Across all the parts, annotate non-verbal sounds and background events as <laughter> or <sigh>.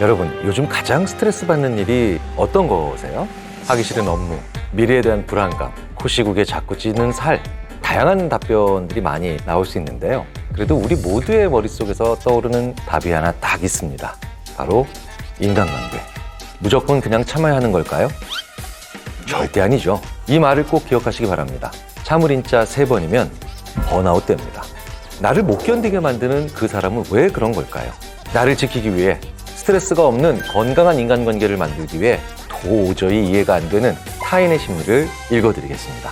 여러분, 요즘 가장 스트레스 받는 일이 어떤 거세요? 하기 싫은 업무, 미래에 대한 불안감, 코시국에 자꾸 찌는 살, 다양한 답변들이 많이 나올 수 있는데요. 그래도 우리 모두의 머릿속에서 떠오르는 답이 하나 딱 있습니다. 바로 인간관계. 무조건 그냥 참아야 하는 걸까요? 절대 아니죠. 이 말을 꼭 기억하시기 바랍니다. 참을인 자 세 번이면 번아웃 됩니다. 나를 못 견디게 만드는 그 사람은 왜 그런 걸까요? 나를 지키기 위해 스트레스가 없는 건강한 인간관계를 만들기 위해 도저히 이해가 안 되는 타인의 심리를 읽어드리겠습니다.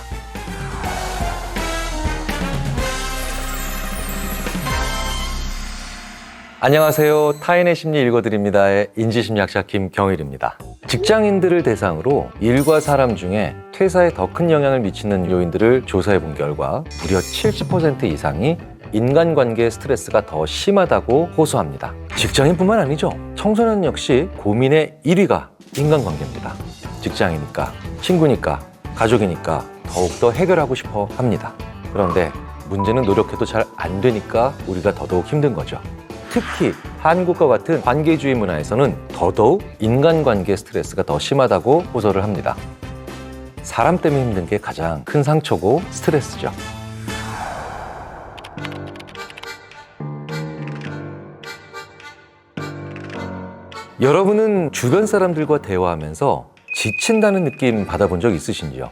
안녕하세요. 타인의 심리 읽어드립니다의 인지심리학자 김경일입니다. 직장인들을 대상으로 일과 사람 중에 퇴사에 더 큰 영향을 미치는 요인들을 조사해 본 결과 무려 70% 이상이 인간관계 스트레스가 더 심하다고 호소합니다. 직장인뿐만 아니죠. 청소년 역시 고민의 1위가 인간관계입니다. 직장이니까, 친구니까, 가족이니까 더욱더 해결하고 싶어 합니다. 그런데 문제는 노력해도 잘 안 되니까 우리가 더더욱 힘든 거죠. 특히 한국과 같은 관계주의 문화에서는 더더욱 인간관계 스트레스가 더 심하다고 호소를 합니다. 사람 때문에 힘든 게 가장 큰 상처고 스트레스죠. 여러분은 주변 사람들과 대화하면서 지친다는 느낌 받아본 적 있으신지요?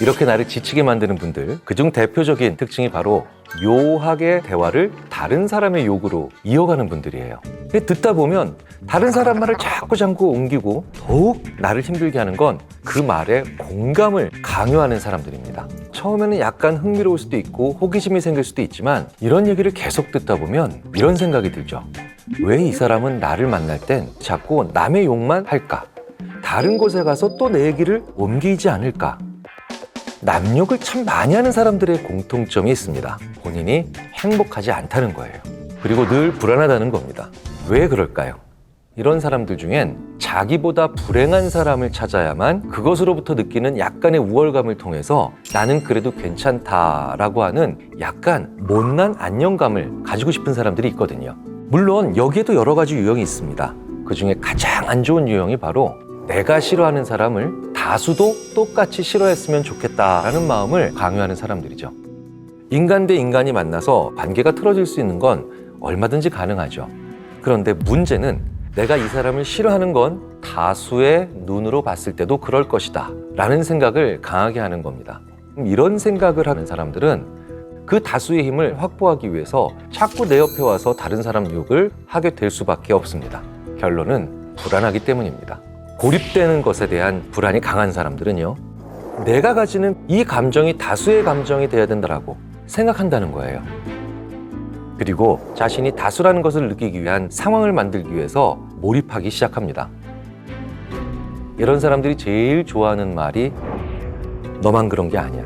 이렇게 나를 지치게 만드는 분들, 그중 대표적인 특징이 바로 묘하게 대화를 다른 사람의 욕으로 이어가는 분들이에요. 듣다 보면 다른 사람 말을 자꾸 잠고 옮기고 더욱 나를 힘들게 하는 건 그 말에 공감을 강요하는 사람들입니다. 처음에는 약간 흥미로울 수도 있고 호기심이 생길 수도 있지만 이런 얘기를 계속 듣다 보면 이런 생각이 들죠. 왜 이 사람은 나를 만날 땐 자꾸 남의 욕만 할까? 다른 곳에 가서 또 내 얘기를 옮기지 않을까? 남욕을 참 많이 하는 사람들의 공통점이 있습니다. 본인이 행복하지 않다는 거예요. 그리고 늘 불안하다는 겁니다. 왜 그럴까요? 이런 사람들 중엔 자기보다 불행한 사람을 찾아야만 그것으로부터 느끼는 약간의 우월감을 통해서 나는 그래도 괜찮다라고 하는 약간 못난 안정감을 가지고 싶은 사람들이 있거든요. 물론 여기에도 여러 가지 유형이 있습니다. 그 중에 가장 안 좋은 유형이 바로 내가 싫어하는 사람을 다수도 똑같이 싫어했으면 좋겠다라는 마음을 강요하는 사람들이죠. 인간 대 인간이 만나서 관계가 틀어질 수 있는 건 얼마든지 가능하죠. 그런데 문제는 내가 이 사람을 싫어하는 건 다수의 눈으로 봤을 때도 그럴 것이다. 라는 생각을 강하게 하는 겁니다. 이런 생각을 하는 사람들은 그 다수의 힘을 확보하기 위해서 자꾸 내 옆에 와서 다른 사람 욕을 하게 될 수밖에 없습니다. 결론은 불안하기 때문입니다. 고립되는 것에 대한 불안이 강한 사람들은요, 내가 가지는 이 감정이 다수의 감정이 돼야 된다라고 생각한다는 거예요. 그리고 자신이 다수라는 것을 느끼기 위한 상황을 만들기 위해서 몰입하기 시작합니다. 이런 사람들이 제일 좋아하는 말이 너만 그런 게 아니야.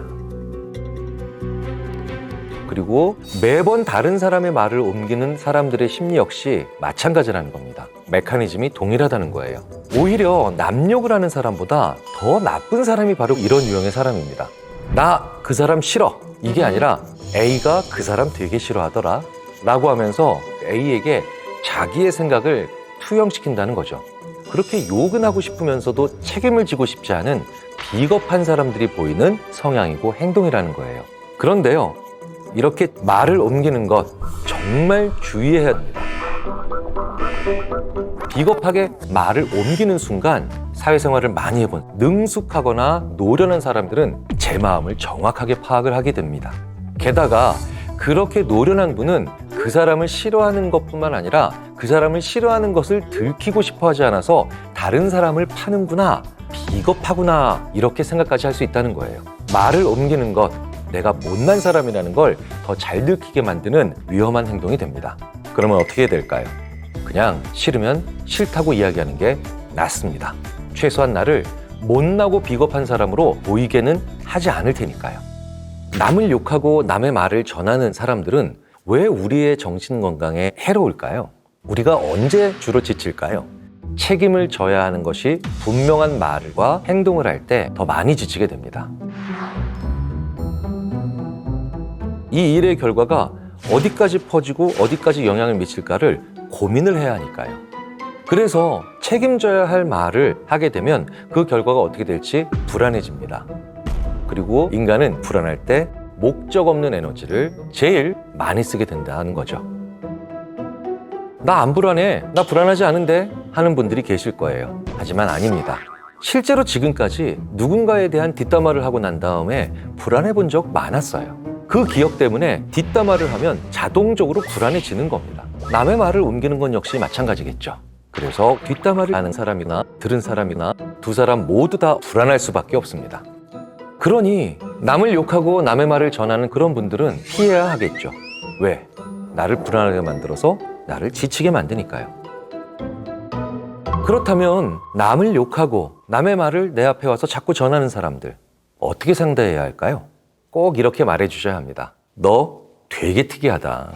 그리고 매번 다른 사람의 말을 옮기는 사람들의 심리 역시 마찬가지라는 겁니다. 메커니즘이 동일하다는 거예요. 오히려 남욕을 하는 사람보다 더 나쁜 사람이 바로 이런 유형의 사람입니다. 나 그 사람 싫어. 이게 아니라 A가 그 사람 되게 싫어하더라. 라고 하면서 A에게 자기의 생각을 투영시킨다는 거죠. 그렇게 욕은 하고 싶으면서도 책임을 지고 싶지 않은 비겁한 사람들이 보이는 성향이고 행동이라는 거예요. 그런데요, 이렇게 말을 옮기는 것 정말 주의해야 합니다. 비겁하게 말을 옮기는 순간 사회생활을 많이 해본 능숙하거나 노련한 사람들은 제 마음을 정확하게 파악을 하게 됩니다. 게다가 그렇게 노련한 분은 그 사람을 싫어하는 것뿐만 아니라 그 사람을 싫어하는 것을 들키고 싶어 하지 않아서 다른 사람을 파는구나, 비겁하구나, 이렇게 생각까지 할 수 있다는 거예요. 말을 옮기는 것, 내가 못난 사람이라는 걸 더잘 들키게 만드는 위험한 행동이 됩니다. 그러면 어떻게 될까요? 그냥 싫으면 싫다고 이야기하는 게 낫습니다. 최소한 나를 못나고 비겁한 사람으로 보이게는 하지 않을 테니까요. 남을 욕하고 남의 말을 전하는 사람들은 왜 우리의 정신 건강에 해로울까요? 우리가 언제 주로 지칠까요? 책임을 져야 하는 것이 분명한 말과 행동을 할 때 더 많이 지치게 됩니다. 이 일의 결과가 어디까지 퍼지고 어디까지 영향을 미칠까를 고민을 해야 하니까요. 그래서 책임져야 할 말을 하게 되면 그 결과가 어떻게 될지 불안해집니다. 그리고 인간은 불안할 때 목적 없는 에너지를 제일 많이 쓰게 된다는 거죠. 나 안 불안해. 나 불안하지 않은데 하는 분들이 계실 거예요. 하지만 아닙니다. 실제로 지금까지 누군가에 대한 뒷담화를 하고 난 다음에 불안해 본 적 많았어요. 그 기억 때문에 뒷담화를 하면 자동적으로 불안해지는 겁니다. 남의 말을 옮기는 건 역시 마찬가지겠죠. 그래서 뒷담화를 하는 사람이나 들은 사람이나 두 사람 모두 다 불안할 수밖에 없습니다. 그러니 남을 욕하고 남의 말을 전하는 그런 분들은 피해야 하겠죠. 왜? 나를 불안하게 만들어서 나를 지치게 만드니까요. 그렇다면 남을 욕하고 남의 말을 내 앞에 와서 자꾸 전하는 사람들 어떻게 상대해야 할까요? 꼭 이렇게 말해 주셔야 합니다. 너 되게 특이하다.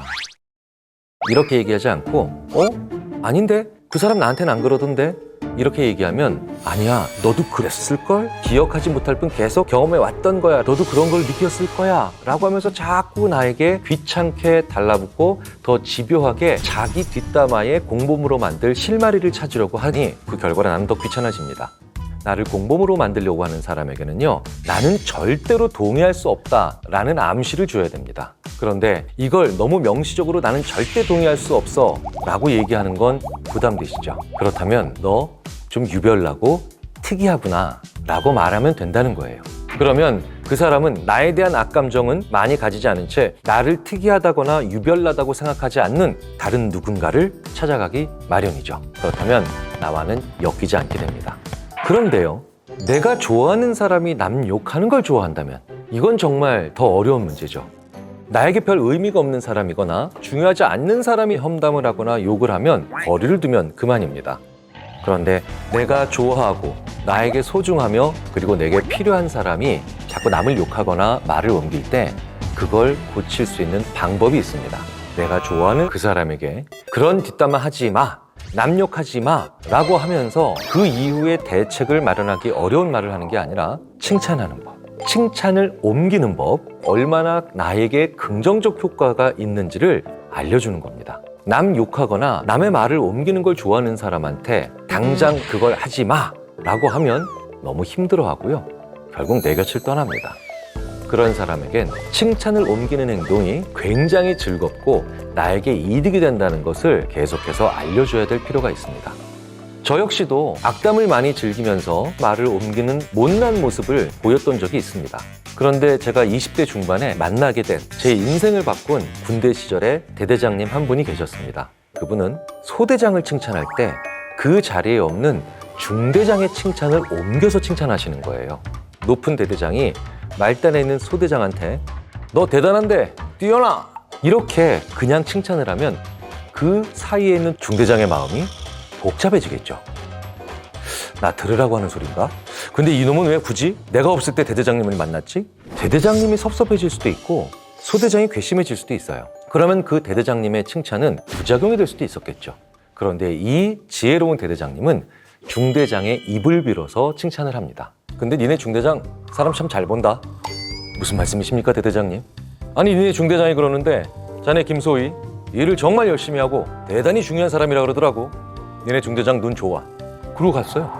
이렇게 얘기하지 않고 어? 아닌데? 그 사람 나한테는 안 그러던데? 이렇게 얘기하면 아니야 너도 그랬을걸? 기억하지 못할 뿐 계속 경험해 왔던 거야 너도 그런 걸 느꼈을 거야 라고 하면서 자꾸 나에게 귀찮게 달라붙고 더 집요하게 자기 뒷담화에 공범으로 만들 실마리를 찾으려고 하니 그 결과는 나는 더 귀찮아집니다 나를 공범으로 만들려고 하는 사람에게는요, 나는 절대로 동의할 수 없다라는 암시를 줘야 됩니다. 그런데 이걸 너무 명시적으로 나는 절대 동의할 수 없어 라고 얘기하는 건 부담되시죠? 그렇다면 너 좀 유별나고 특이하구나 라고 말하면 된다는 거예요. 그러면 그 사람은 나에 대한 악감정은 많이 가지지 않은 채 나를 특이하다거나 유별나다고 생각하지 않는 다른 누군가를 찾아가기 마련이죠. 그렇다면 나와는 엮이지 않게 됩니다. 그런데요, 내가 좋아하는 사람이 남 욕하는 걸 좋아한다면 이건 정말 더 어려운 문제죠. 나에게 별 의미가 없는 사람이거나 중요하지 않는 사람이 험담을 하거나 욕을 하면 거리를 두면 그만입니다. 그런데 내가 좋아하고 나에게 소중하며 그리고 내게 필요한 사람이 자꾸 남을 욕하거나 말을 옮길 때 그걸 고칠 수 있는 방법이 있습니다. 내가 좋아하는 그 사람에게 그런 뒷담화 하지 마. 남 욕하지 마. 라고 하면서 그 이후에 대책을 마련하기 어려운 말을 하는 게 아니라 칭찬하는 법. 칭찬을 옮기는 법. 얼마나 나에게 긍정적 효과가 있는지를 알려주는 겁니다. 남 욕하거나 남의 말을 옮기는 걸 좋아하는 사람한테 당장 그걸 하지 마. 라고 하면 너무 힘들어 하고요. 결국 내 곁을 떠납니다. 그런 사람에겐 칭찬을 옮기는 행동이 굉장히 즐겁고 나에게 이득이 된다는 것을 계속해서 알려줘야 될 필요가 있습니다. 저 역시도 악담을 많이 즐기면서 말을 옮기는 못난 모습을 보였던 적이 있습니다. 그런데 제가 20대 중반에 만나게 된 제 인생을 바꾼 군대 시절의 대대장님 한 분이 계셨습니다. 그분은 소대장을 칭찬할 때 그 자리에 없는 중대장의 칭찬을 옮겨서 칭찬하시는 거예요. 높은 대대장이 말단에 있는 소대장한테 너 대단한데 뛰어나 이렇게 그냥 칭찬을 하면 그 사이에 있는 중대장의 마음이 복잡해지겠죠. 나 들으라고 하는 소린가? 근데 이놈은 왜 굳이 내가 없을 때 대대장님을 만났지? 대대장님이 섭섭해질 수도 있고 소대장이 괘씸해질 수도 있어요. 그러면 그 대대장님의 칭찬은 부작용이 될 수도 있었겠죠. 그런데 이 지혜로운 대대장님은 중대장의 입을 빌어서 칭찬을 합니다. 근데 니네 중대장 사람 참 잘 본다. 무슨 말씀이십니까, 대대장님? 아니, 니네 중대장이 그러는데 자네 김소희 일을 정말 열심히 하고 대단히 중요한 사람이라 그러더라고. 니네 중대장 눈 좋아. 그러고 갔어요.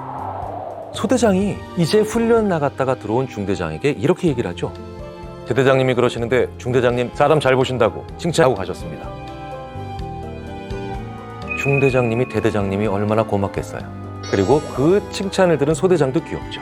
소대장이 이제 훈련 나갔다가 들어온 중대장에게 이렇게 얘기를 하죠. 대대장님이 그러시는데 중대장님 사람 잘 보신다고 칭찬하고 가셨습니다. 중대장님이 대대장님이 얼마나 고맙겠어요. 그리고 그 칭찬을 들은 소대장도 귀엽죠.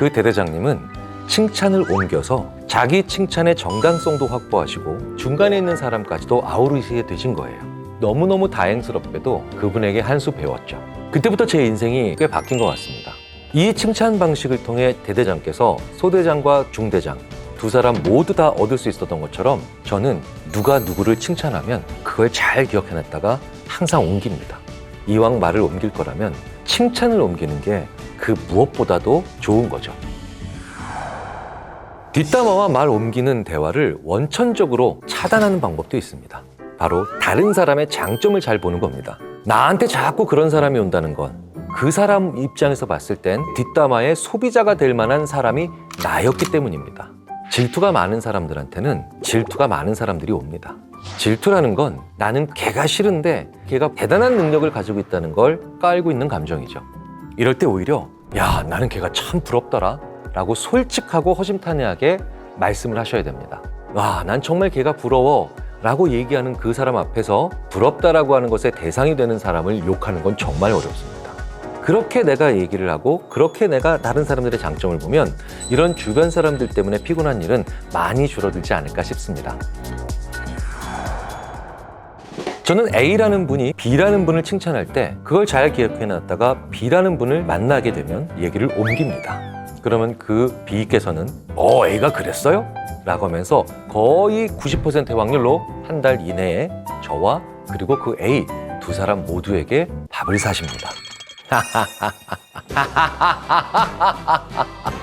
그 대대장님은 칭찬을 옮겨서 자기 칭찬의 정당성도 확보하시고 중간에 있는 사람까지도 아우르시게 되신 거예요. 너무너무 다행스럽게도 그분에게 한 수 배웠죠. 그때부터 제 인생이 꽤 바뀐 것 같습니다. 이 칭찬 방식을 통해 대대장께서 소대장과 중대장 두 사람 모두 다 얻을 수 있었던 것처럼 저는 누가 누구를 칭찬하면 그걸 잘 기억해놨다가 항상 옮깁니다. 이왕 말을 옮길 거라면 칭찬을 옮기는 게 그 무엇보다도 좋은 거죠. 뒷담화와 말 옮기는 대화를 원천적으로 차단하는 방법도 있습니다. 바로 다른 사람의 장점을 잘 보는 겁니다. 나한테 자꾸 그런 사람이 온다는 건 그 사람 입장에서 봤을 땐 뒷담화의 소비자가 될 만한 사람이 나였기 때문입니다. 질투가 많은 사람들한테는 질투가 많은 사람들이 옵니다. 질투라는 건 나는 걔가 싫은데 걔가 대단한 능력을 가지고 있다는 걸 깔고 있는 감정이죠. 이럴 때 오히려 야 나는 걔가 참 부럽더라 라고 솔직하고 허심탄회하게 말씀을 하셔야 됩니다. 와 난 정말 걔가 부러워 라고 얘기하는 그 사람 앞에서 부럽다라고 하는 것의 대상이 되는 사람을 욕하는 건 정말 어렵습니다. 그렇게 내가 얘기를 하고 그렇게 내가 다른 사람들의 장점을 보면 이런 주변 사람들 때문에 피곤한 일은 많이 줄어들지 않을까 싶습니다. 저는 A라는 분이 B라는 분을 칭찬할 때 그걸 잘 기억해 놨다가 B라는 분을 만나게 되면 얘기를 옮깁니다. 그러면 그 B께서는 어, A가 그랬어요? 라고 하면서 거의 90%의 확률로 한 달 이내에 저와 그리고 그 A 두 사람 모두에게 밥을 사십니다. <laughs>